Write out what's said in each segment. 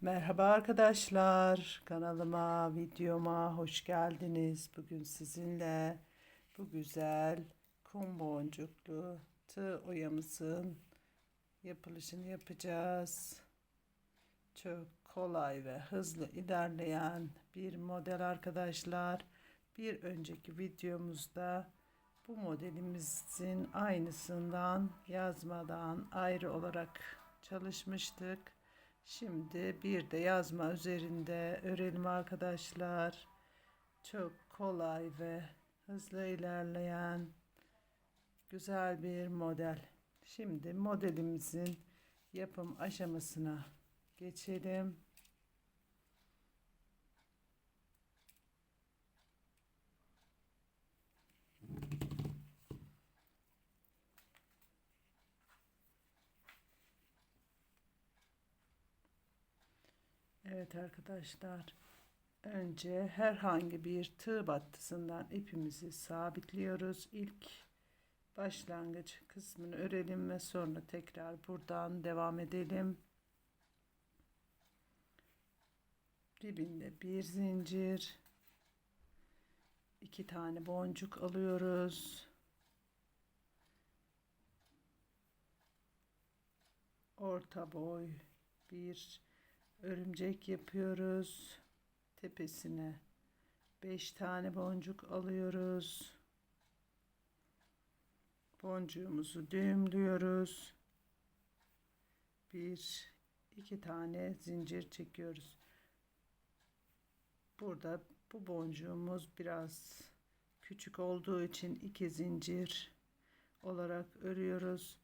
Merhaba arkadaşlar. Kanalıma, videoma hoş geldiniz. Bugün sizinle bu güzel kum boncuklu tığ oyamızın yapılışını yapacağız. Çok kolay ve hızlı ilerleyen bir model arkadaşlar. Bir önceki videomuzda bu modelimizin aynısından yazmadan ayrı olarak çalışmıştık. Şimdi bir de yazma üzerinde örelim arkadaşlar. Çok kolay ve hızlı ilerleyen güzel bir model. Şimdi modelimizin yapım aşamasına geçelim. Evet arkadaşlar. Önce herhangi bir tığ battısından ipimizi sabitliyoruz. İlk başlangıç kısmını örelim ve sonra tekrar buradan devam edelim. Dibinde bir zincir, iki tane boncuk alıyoruz. Orta boy bir örümcek yapıyoruz. Tepesine 5 tane boncuk alıyoruz. Boncuğumuzu düğümlüyoruz. Bir, iki tane zincir çekiyoruz. Burada bu boncuğumuz biraz küçük olduğu için iki zincir olarak örüyoruz.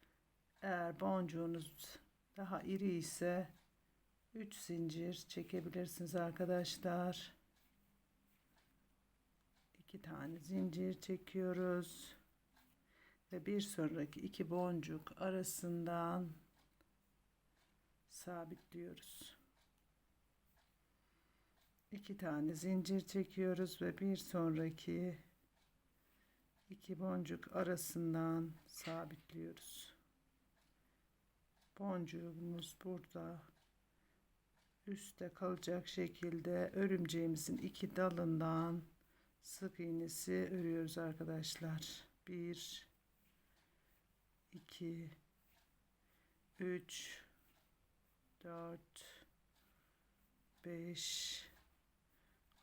Eğer boncuğunuz daha iri ise 3 zincir çekebilirsiniz arkadaşlar. 2 tane zincir çekiyoruz. Ve bir sonraki iki boncuk arasından sabitliyoruz. 2 tane zincir çekiyoruz ve bir sonraki iki boncuk arasından sabitliyoruz. Boncuğumuz burada üstte kalacak şekilde örümceğimizin iki dalından sık iğnesi örüyoruz arkadaşlar. 1 2 3 4 5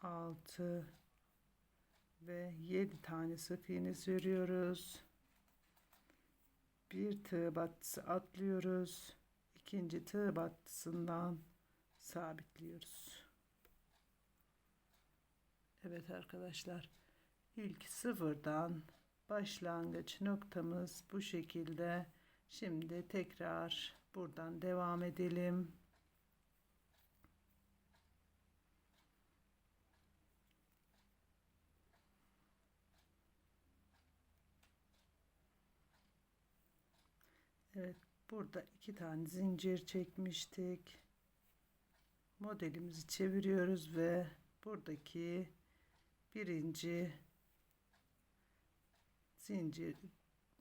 6 ve 7 tane sık iğnesi örüyoruz. Bir tığ battısı atlıyoruz. İkinci tığ battısından sabitliyoruz. Evet arkadaşlar ilk sıfırdan başlangıç noktamız bu şekilde. Şimdi tekrar buradan devam edelim. Evet burada iki tane zincir çekmiştik modelimizi çeviriyoruz ve buradaki birinci zincir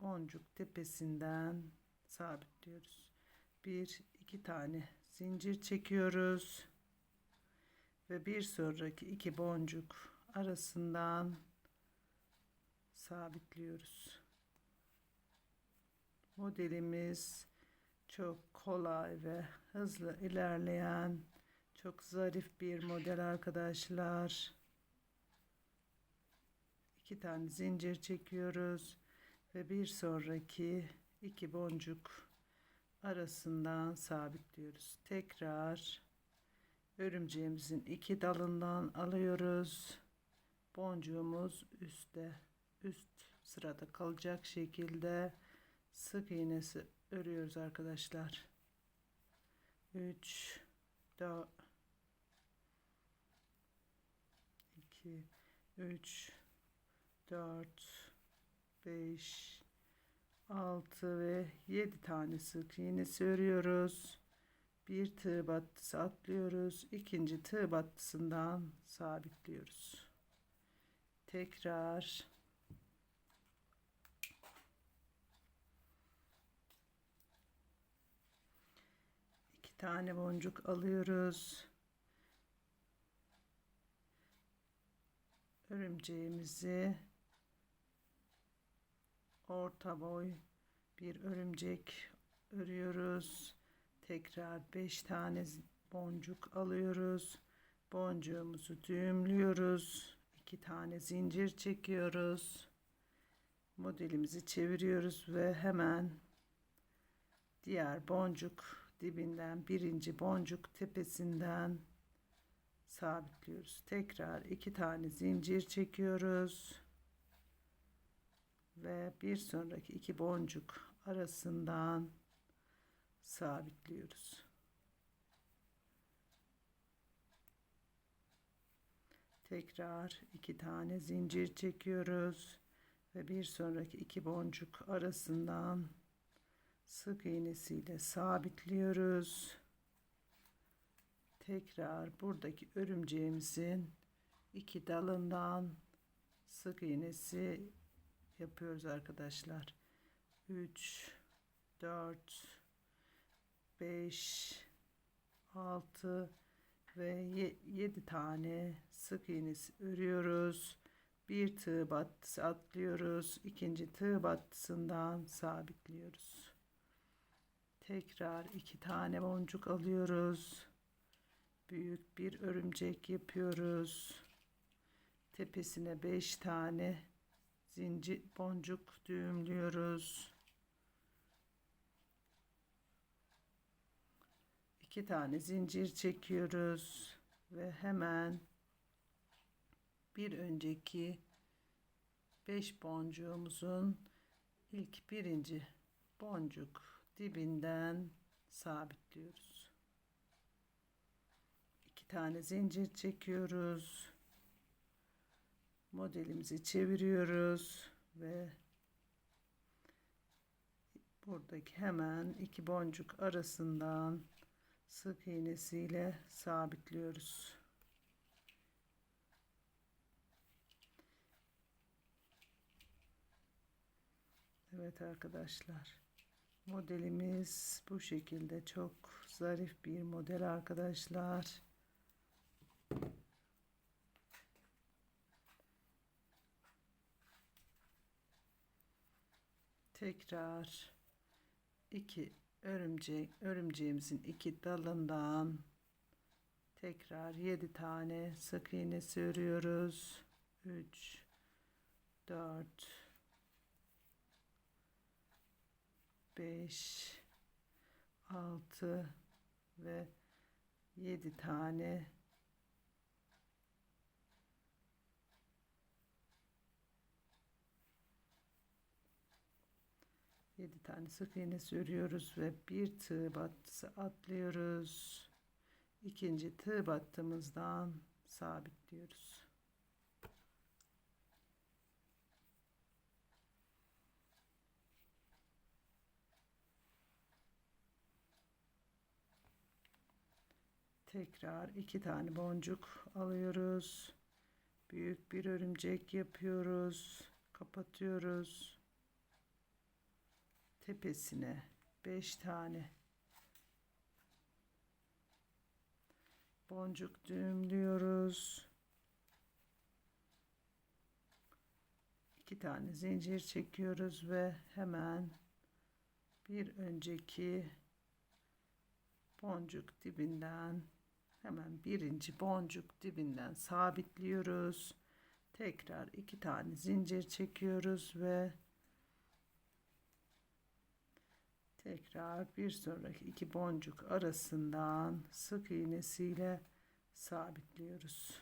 boncuk tepesinden sabitliyoruz. Bir iki tane zincir çekiyoruz ve bir sonraki iki boncuk arasından sabitliyoruz. Modelimiz çok kolay ve hızlı ilerleyen çok zarif bir model arkadaşlar. İki tane zincir çekiyoruz ve bir sonraki iki boncuk arasından sabitliyoruz. Tekrar örümceğimizin iki dalından alıyoruz. Boncuğumuz üstte üst sırada kalacak şekilde sık iğnesi örüyoruz arkadaşlar. 3 4 2 3 4 5 6 ve 7 tane sık iğne örüyoruz. Bir tığ battısı atlıyoruz. ikinci tığ battısından sabitliyoruz. Tekrar iki tane boncuk alıyoruz. Örümceğimizi orta boy bir örümcek örüyoruz. Tekrar 5 tane boncuk alıyoruz. Boncuğumuzu düğümlüyoruz. 2 tane zincir çekiyoruz. Modelimizi çeviriyoruz ve hemen diğer boncuk dibinden birinci boncuk tepesinden sabitliyoruz. Tekrar iki tane zincir çekiyoruz. Ve bir sonraki iki boncuk arasından sabitliyoruz. Tekrar iki tane zincir çekiyoruz ve bir sonraki iki boncuk arasından sık iğnesiyle sabitliyoruz. Tekrar buradaki örümceğimizin iki dalından sık iğnesi yapıyoruz arkadaşlar. 3 4 5 6 ve 7 tane sık iğnesi örüyoruz. Bir tığ battısı atlıyoruz. ikinci tığ battısından sabitliyoruz. Tekrar iki tane boncuk alıyoruz. Büyük bir örümcek yapıyoruz. Tepesine beş tane zincir boncuk düğümlüyoruz. iki tane zincir çekiyoruz ve hemen bir önceki 5 boncuğumuzun ilk birinci boncuk dibinden sabitliyoruz. Tane zincir çekiyoruz. Modelimizi çeviriyoruz ve buradaki hemen iki boncuk arasından sık iğnesiyle sabitliyoruz. Evet arkadaşlar. Modelimiz bu şekilde çok zarif bir model arkadaşlar. Tekrar iki örümcek örümceğimizin iki dalından tekrar yedi tane sık iğne örüyoruz. 3 4 5 6 ve 7 tane yedi tane sık iğne örüyoruz ve bir tığ battısı atlıyoruz. İkinci tığ battığımızdan sabitliyoruz. Tekrar iki tane boncuk alıyoruz. Büyük bir örümcek yapıyoruz. Kapatıyoruz. Tepesine 5 tane boncuk düğümlüyoruz. iki tane zincir çekiyoruz ve hemen bir önceki boncuk dibinden hemen birinci boncuk dibinden sabitliyoruz. Tekrar iki tane zincir çekiyoruz ve tekrar bir sonraki iki boncuk arasından sık iğnesiyle sabitliyoruz.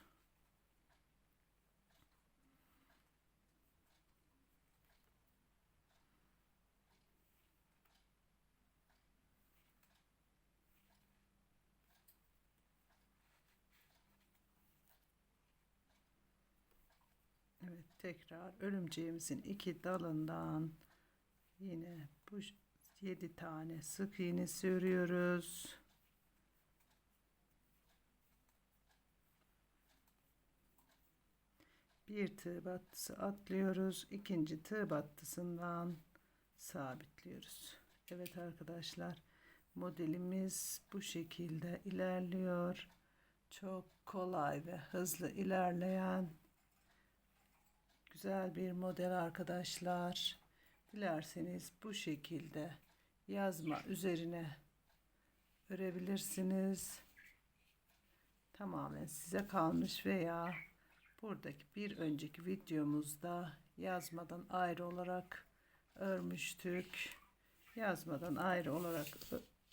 Evet tekrar örümceğimizin iki dalından yine bu 7 tane sık iğne örüyoruz. Bir tığ battısı atlıyoruz. ikinci tığ battısından sabitliyoruz. Evet arkadaşlar Modelimiz bu şekilde ilerliyor. Çok kolay ve hızlı ilerleyen güzel bir model arkadaşlar. Dilerseniz bu şekilde yazma üzerine örebilirsiniz. Tamamen size kalmış veya buradaki bir önceki videomuzda yazmadan ayrı olarak örmüştük. Yazmadan ayrı olarak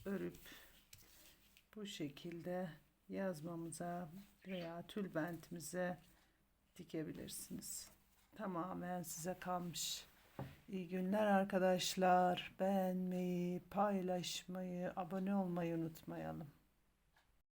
örüp bu şekilde yazmamıza veya tülbentimize dikebilirsiniz. Tamamen size kalmış. İyi günler arkadaşlar. Beğenmeyi, paylaşmayı, abone olmayı unutmayalım.